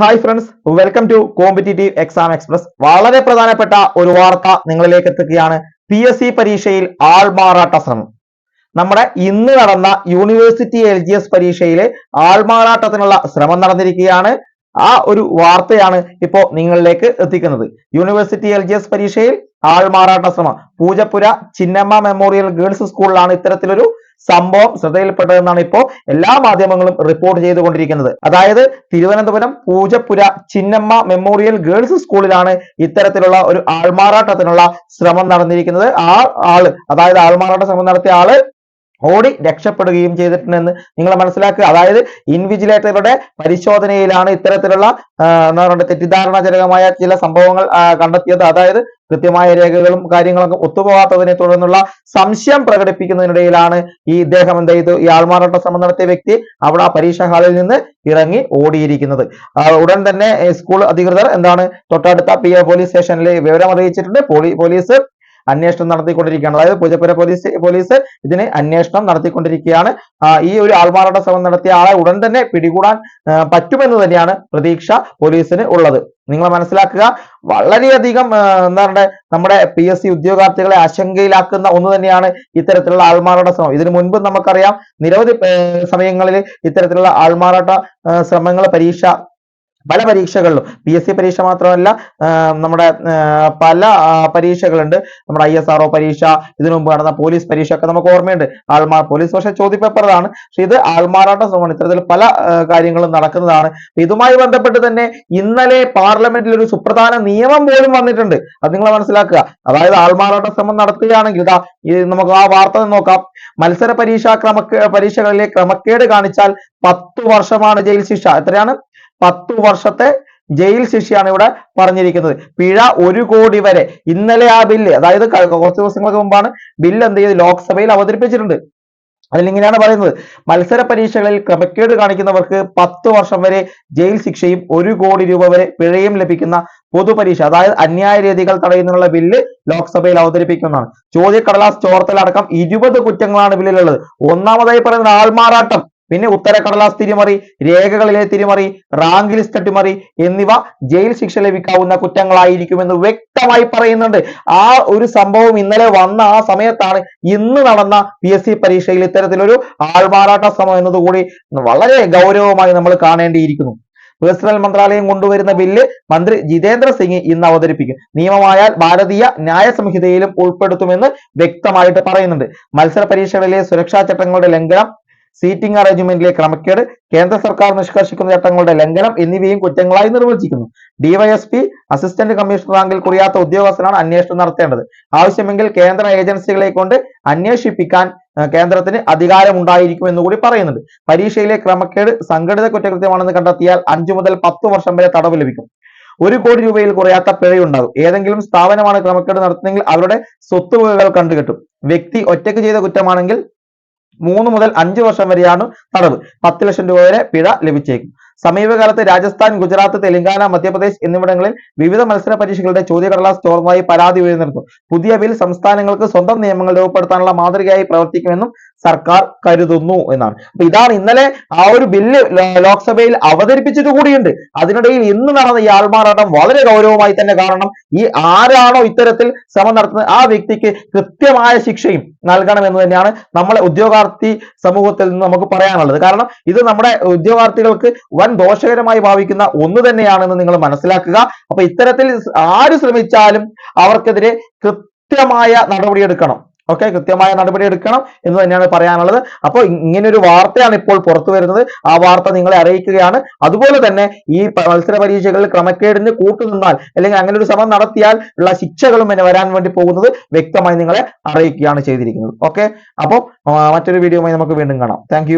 Hi friends welcome to competitive exam express വളരെ പ്രധാനപ്പെട്ട ഒരു വാർത്ത നിങ്ങളിലേക്ക് എത്തുകയാണ്. പി എസ് സി പരീക്ഷയിൽ ആൾമാറാട്ട ശ്രമം. നമ്മുടെ ഇന്ന് നടന്ന യൂണിവേഴ്സിറ്റി എൽ ജി എസ് പരീക്ഷയിലെ ആൾമാറാട്ടത്തിനുള്ള ശ്രമം നടന്നിരിക്കുകയാണ്. ആ ഒരു വാർത്തയാണ് ഇപ്പോൾ നിങ്ങളിലേക്ക് എത്തിക്കുന്നത്. യൂണിവേഴ്സിറ്റി എൽ ജി എസ് പരീക്ഷയിൽ ആൾമാറാട്ട ശ്രമം. പൂജപ്പുര ചിന്നമ്മ മെമ്മോറിയൽ ഗേൾസ് സ്കൂളിലാണ് ഇത്തരത്തിലൊരു സംഭവം ശ്രദ്ധയിൽപ്പെട്ടതെന്നാണ് ഇപ്പോൾ എല്ലാ മാധ്യമങ്ങളും റിപ്പോർട്ട് ചെയ്തുകൊണ്ടിരിക്കുന്നത്. അതായത് തിരുവനന്തപുരം പൂജപ്പുര ചിന്നമ്മ മെമ്മോറിയൽ ഗേൾസ് സ്കൂളിലാണ് ഇത്തരത്തിലുള്ള ഒരു ആൾമാറാട്ടത്തിനുള്ള ശ്രമം നടന്നിരിക്കുന്നത്. ആ ആൾ അതായത് ആൾമാറാട്ട ശ്രമം നടത്തിയ ആൾ ഓടി രക്ഷപ്പെടുകയും ചെയ്തിട്ടുണ്ടെന്ന് നിങ്ങൾ മനസ്സിലാക്കുക. അതായത് ഇൻവിജിലേറ്ററുടെ പരിശോധനയിലാണ് ഇത്തരത്തിലുള്ള എന്താ പറയുക തെറ്റിദ്ധാരണജനകമായ ചില സംഭവങ്ങൾ കണ്ടെത്തിയത്. അതായത് കൃത്യമായ രേഖകളും കാര്യങ്ങളൊക്കെ ഒത്തുപോകാത്തതിനെ തുടർന്നുള്ള സംശയം പ്രകടിപ്പിക്കുന്നതിനിടയിലാണ് ഈ ഇദ്ദേഹം എന്ത് ചെയ്തു? ഈ ആൾമാറാട്ട ശ്രമം നടത്തിയ വ്യക്തി അവിടെ ആ പരീക്ഷാ ഹാളിൽ നിന്ന് ഇറങ്ങി ഓടിയിരിക്കുന്നത്. ഉടൻ തന്നെ സ്കൂൾ അധികൃതർ എന്താണ് തൊട്ടടുത്ത പി പോലീസ് സ്റ്റേഷനിൽ വിവരം അറിയിച്ചിട്ടുണ്ട്. പോലീ പോലീസ് അന്വേഷണം നടത്തിക്കൊണ്ടിരിക്കുകയാണ്. അതായത് പൂജപ്പുര പോലീസ് പോലീസ് ഇതിന് അന്വേഷണം നടത്തിക്കൊണ്ടിരിക്കുകയാണ്. ഈ ഒരു ആൾമാറാട്ട ശ്രമം നടത്തിയ ആളെ ഉടൻ തന്നെ പിടികൂടാൻ പറ്റുമെന്ന് തന്നെയാണ് പ്രതീക്ഷ പോലീസിന് ഉള്ളത്. നിങ്ങൾ മനസ്സിലാക്കുക വളരെയധികം എന്താ പറയുക നമ്മുടെ പി എസ് സി ഉദ്യോഗാർത്ഥികളെ ആശങ്കയിലാക്കുന്ന ഒന്ന് തന്നെയാണ് ഇത്തരത്തിലുള്ള ആൾമാറാട്ട ശ്രമം. ഇതിനു മുൻപ് നമുക്കറിയാം നിരവധി സമയങ്ങളിൽ ഇത്തരത്തിലുള്ള ആൾമാറാട്ട ശ്രമങ്ങൾ പരീക്ഷ പല പരീക്ഷകളിലും പി എസ് സി പരീക്ഷ മാത്രമല്ല നമ്മുടെ പല പരീക്ഷകളുണ്ട്. നമ്മുടെ ഐ എസ് ആർ പരീക്ഷ ഇതിനു മുമ്പ് നടന്ന പോലീസ് പരീക്ഷ ഒക്കെ നമുക്ക് ഓർമ്മയുണ്ട്. ആൾമാർ പോലീസ് പക്ഷേ ചോദ്യപേപ്പറാണ് പക്ഷെ ഇത് ആൾമാറാട്ട ശ്രമമാണ് ഇത്തരത്തിൽ പല കാര്യങ്ങളും നടക്കുന്നതാണ്. ഇതുമായി ബന്ധപ്പെട്ട് തന്നെ ഇന്നലെ പാർലമെന്റിൽ ഒരു സുപ്രധാന നിയമം പോലും വന്നിട്ടുണ്ട്. അത് നിങ്ങൾ മനസ്സിലാക്കുക. അതായത് ആൾമാറാട്ട ശ്രമം നടത്തുകയാണെങ്കിൽ ഇതാ നമുക്ക് ആ വാർത്ത നോക്കാം. മത്സര പരീക്ഷാ ക്രമക്കേ പരീക്ഷകളിലെ ക്രമക്കേട് കാണിച്ചാൽ പത്തു വർഷമാണ് ജയിൽ ശിക്ഷ. എത്രയാണ്? പത്തു വർഷത്തെ ജയിൽ ശിക്ഷയാണ് ഇവിടെ പറഞ്ഞിരിക്കുന്നത്. പിഴ ഒരു കോടി വരെ. ഇന്നലെ ആ ബില്ല് അതായത് കുറച്ച് ദിവസങ്ങൾക്ക് മുമ്പാണ് ബില്ല് എന്ത് ചെയ്ത് ലോക്സഭയിൽ അവതരിപ്പിച്ചിട്ടുണ്ട്. അതിലിങ്ങനെയാണ് പറയുന്നത്. മത്സര പരീക്ഷകളിൽ ക്രമക്കേട് കാണിക്കുന്നവർക്ക് പത്ത് വർഷം വരെ ജയിൽ ശിക്ഷയും ഒരു കോടി രൂപ വരെ പിഴയും ലഭിക്കുന്ന പൊതുപരീക്ഷ അതായത് അന്യായ രീതികൾ തടയുന്നതിനുള്ള ബില്ല് ലോക്സഭയിൽ അവതരിപ്പിക്കുന്നതാണ്. ചോദ്യക്കടലാസ് ചോർത്തലടക്കം ഇരുപത് കുറ്റങ്ങളാണ് ബില്ലിലുള്ളത്. ഒന്നാമതായി പറയുന്നത് ആൾമാറാട്ടം. പിന്നെ ഉത്തരക്കടലാസ് തിരിമറി രേഖകളിലെ തിരിമറി റാങ്ക് ലിസ്റ്റ് അട്ടിമറി എന്നിവ ജയിൽ ശിക്ഷ ലഭിക്കാവുന്ന കുറ്റങ്ങളായിരിക്കുമെന്ന് വ്യക്തമായി പറയുന്നുണ്ട്. ആ ഒരു സംഭവം ഇന്നലെ വന്ന ആ സമയത്താണ് ഇന്ന് നടന്ന പി എസ് സി പരീക്ഷയിൽ ഇത്തരത്തിലൊരു ആൾമാറാട്ട ശ്രമം എന്നതുകൂടി വളരെ ഗൗരവമായി നമ്മൾ കാണേണ്ടിയിരിക്കുന്നു. പേഴ്സണൽ മന്ത്രാലയം കൊണ്ടുവരുന്ന ബില്ല് മന്ത്രി ജിതേന്ദ്ര സിംഗ് ഇന്ന് അവതരിപ്പിക്കും. നിയമമായാൽ ഭാരതീയ ന്യായ സംഹിതയിലും ഉൾപ്പെടുത്തുമെന്ന് വ്യക്തമായിട്ട് പറയുന്നുണ്ട്. മത്സര പരീക്ഷകളിലെ സുരക്ഷാ ചട്ടങ്ങളുടെ ലംഘനം സീറ്റിംഗ് അറേഞ്ച്മെന്റിലെ ക്രമക്കേട് കേന്ദ്ര സർക്കാർ നിഷ്കർഷിക്കുന്ന ചട്ടങ്ങളുടെ ലംഘനം എന്നിവയും കുറ്റങ്ങളായി നിർവചിക്കുന്നു. ഡിവൈഎസ്പി അസിസ്റ്റന്റ് കമ്മീഷണർ റാങ്കിൽ കുറിയാത്ത ഉദ്യോഗസ്ഥനാണ് അന്വേഷണം നടത്തേണ്ടത്. ആവശ്യമെങ്കിൽ കേന്ദ്ര ഏജൻസികളെ കൊണ്ട് അന്വേഷിപ്പിക്കാൻ കേന്ദ്രത്തിന് അധികാരമുണ്ടായിരിക്കും എന്ന് കൂടി പറയുന്നുണ്ട്. പരീക്ഷയിലെ ക്രമക്കേട് സംഘടിത കുറ്റകൃത്യമാണെന്ന് കണ്ടെത്തിയാൽ അഞ്ചു മുതൽ പത്ത് വർഷം വരെ തടവ് ലഭിക്കും. ഒരു കോടി രൂപയിൽ കുറയാത്ത പിഴയുണ്ടാകും. ഏതെങ്കിലും സ്ഥാപനമാണ് ക്രമക്കേട് നടത്തുന്നതെങ്കിൽ അവരുടെ സ്വത്തുവകകൾ കണ്ടുകെട്ടും. വ്യക്തി ഒറ്റയ്ക്ക് ചെയ്ത കുറ്റമാണെങ്കിൽ മൂന്ന് മുതൽ അഞ്ച് വർഷം വരെയാണ് തടവ്. പത്ത് ലക്ഷം രൂപ വരെ പിഴ ലഭിച്ചേക്കും. സമീപകാലത്ത് രാജസ്ഥാൻ ഗുജറാത്ത് തെലങ്കാന മധ്യപ്രദേശ് എന്നിവിടങ്ങളിൽ വിവിധ മത്സര പരീക്ഷകളുടെ ചോദ്യകടലാസ് ചോർന്നതായി പരാതി ഉയർന്നിരുന്നു. പുതിയ ബിൽ സംസ്ഥാനങ്ങൾക്ക് സ്വന്തം നിയമങ്ങൾ രൂപപ്പെടുത്താനുള്ള മാതൃകയായി പ്രവർത്തിക്കുമെന്നും സർക്കാർ കരുതുന്നു എന്നാണ്. അപ്പൊ ഇതാണ് ഇന്നലെ ആ ഒരു ബില്ല് ലോക്സഭയിൽ അവതരിപ്പിച്ചിട്ട് കൂടിയുണ്ട്. അതിനിടയിൽ ഇന്ന് നടന്ന ഈ ആൾമാറാട്ടം വളരെ ഗൗരവമായി തന്നെ കാണണം. ഈ ആരാണോ ഇത്തരത്തിൽ ശ്രമം നടത്തുന്നത്? ആ വ്യക്തിക്ക് കൃത്യമായ ശിക്ഷയും നൽകണം എന്ന് തന്നെയാണ് നമ്മളെ ഉദ്യോഗാർത്ഥി സമൂഹത്തിൽ നിന്ന് നമുക്ക് പറയാനുള്ളത്. കാരണം ഇത് നമ്മുടെ ഉദ്യോഗാർത്ഥികൾക്ക് വൻ ദോഷകരമായി ഭാവിക്കുന്ന ഒന്ന് തന്നെയാണെന്ന് നിങ്ങൾ മനസ്സിലാക്കുക. അപ്പൊ ഇത്തരത്തിൽ ആര് ശ്രമിച്ചാലും അവർക്കെതിരെ കൃത്യമായ നടപടിയെടുക്കണം. ഓക്കെ കൃത്യമായ നടപടി എടുക്കണം എന്ന് തന്നെയാണ് പറയാനുള്ളത്. അപ്പോൾ ഇങ്ങനെ ഒരു വാർത്തയാണ് ഇപ്പോൾ പുറത്തു വരുന്നത്. ആ വാർത്ത നിങ്ങളെ അറിയിക്കുകയാണ്. അതുപോലെ തന്നെ ഈ മത്സര പരീക്ഷകളിൽ ക്രമക്കേടിന് കൂട്ടുനിന്നാൽ അല്ലെങ്കിൽ അങ്ങനെ ഒരു ശ്രമം നടത്തിയാൽ ഉള്ള ശിക്ഷകളും പിന്നെ വരാൻ വേണ്ടി പോകുന്നത് വ്യക്തമായി നിങ്ങളെ അറിയിക്കുകയാണ് ചെയ്തിരിക്കുന്നത്. ഓക്കെ അപ്പോൾ മറ്റൊരു വീഡിയോയുമായി നമുക്ക് വീണ്ടും കാണാം. താങ്ക്